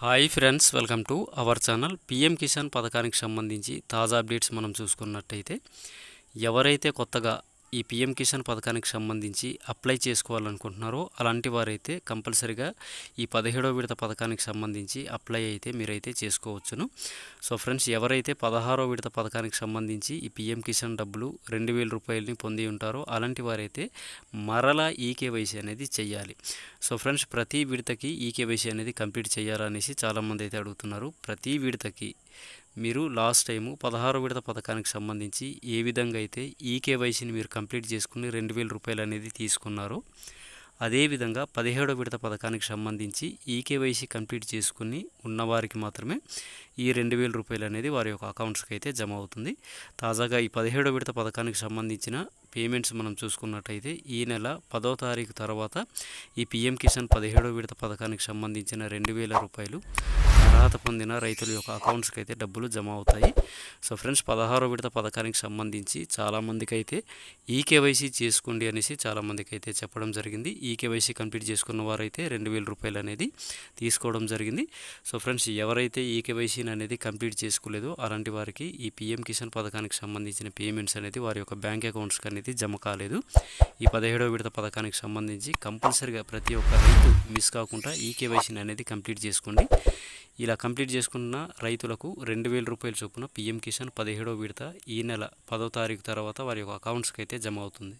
Hi friends welcome to our channel PM Kisan పథకానికి సంబంధించి తాజా అప్డేట్స్ మనం చూసుకున్నట్టయితే ఎవరైతే కొత్తగా ఈ పిఎం కిసాన్ పథకానికి సంబంధించి అప్లై చేసుకోవాలనుకుంటున్నారో అలాంటి వారైతే కంపల్సరిగా ఈ పదిహేడో విడత పథకానికి సంబంధించి అప్లై అయితే మీరైతే చేసుకోవచ్చును. సో ఫ్రెండ్స్ ఎవరైతే పదహారో విడత పథకానికి సంబంధించి ఈ పిఎం కిసాన్ డబ్బులు రెండు వేల రూపాయలని పొంది ఉంటారో అలాంటి వారైతే మరలా ఈకేవైసీ అనేది చెయ్యాలి. సో ఫ్రెండ్స్ ప్రతి విడతకి ఈకేవైసీ అనేది కంప్లీట్ చేయాలనేసి చాలామంది అయితే అడుగుతున్నారు. ప్రతి విడతకి మీరు లాస్ట్ టైము పదహారు విడత పథకానికి సంబంధించి ఏ విధంగా అయితే ఈ కేవైసీని మీరు కంప్లీట్ చేసుకుని రెండు వేల రూపాయలు అనేది తీసుకున్నారో అదేవిధంగా పదిహేడో విడత పథకానికి సంబంధించి ఈ కేవైసీ కంప్లీట్ చేసుకుని ఉన్నవారికి మాత్రమే ఈ రెండు వేల రూపాయలు అనేది వారి యొక్క అకౌంట్స్కి అయితే జమ అవుతుంది. తాజాగా ఈ పదిహేడో విడత పథకానికి సంబంధించిన పేమెంట్స్ మనం చూసుకున్నట్టయితే ఈ నెల పదో తారీఖు తర్వాత ఈ పిఎం కిసాన్ పదిహేడో విడత పథకానికి సంబంధించిన రెండు వేల రూపాయలు అర్హత పొందిన రైతుల యొక్క అకౌంట్స్కి అయితే డబ్బులు జమ అవుతాయి. సో ఫ్రెండ్స్ పదహారో విడత పథకానికి సంబంధించి చాలామందికి అయితే ఈ కేవైసీ చేసుకోండి అనేసి చాలామందికి అయితే చెప్పడం జరిగింది. ఈ కేవైసీ కంప్లీట్ చేసుకున్న వారైతే రెండు వేల రూపాయలు అనేది తీసుకోవడం జరిగింది. సో ఫ్రెండ్స్ ఎవరైతే ఈ అనేది కంప్లీట్ చేసుకోలేదు. అలాంటి వారికి ఈ పిఎం కిసాన్ పథకానికి సంబంధించిన పేమెంట్స్ అనేది వారి యొక్క బ్యాంక్ అకౌంట్స్కి అనేది జమ కాలేదు. ఈ పదిహేడవ విడత పథకానికి సంబంధించి కంపల్సరిగా ప్రతి ఒక్క రైతు మిస్ కాకుండా ఈ కేవైసీని అనేది కంప్లీట్ చేసుకోండి. ఇలా కంప్లీట్ చేసుకున్న రైతులకు రెండు వేల రూపాయల చొప్పున పిఎం కిసాన్ పదిహేడవ విడత ఈ నెల పదో తారీఖు తర్వాత వారి యొక్క అకౌంట్స్కి అయితే జమ అవుతుంది.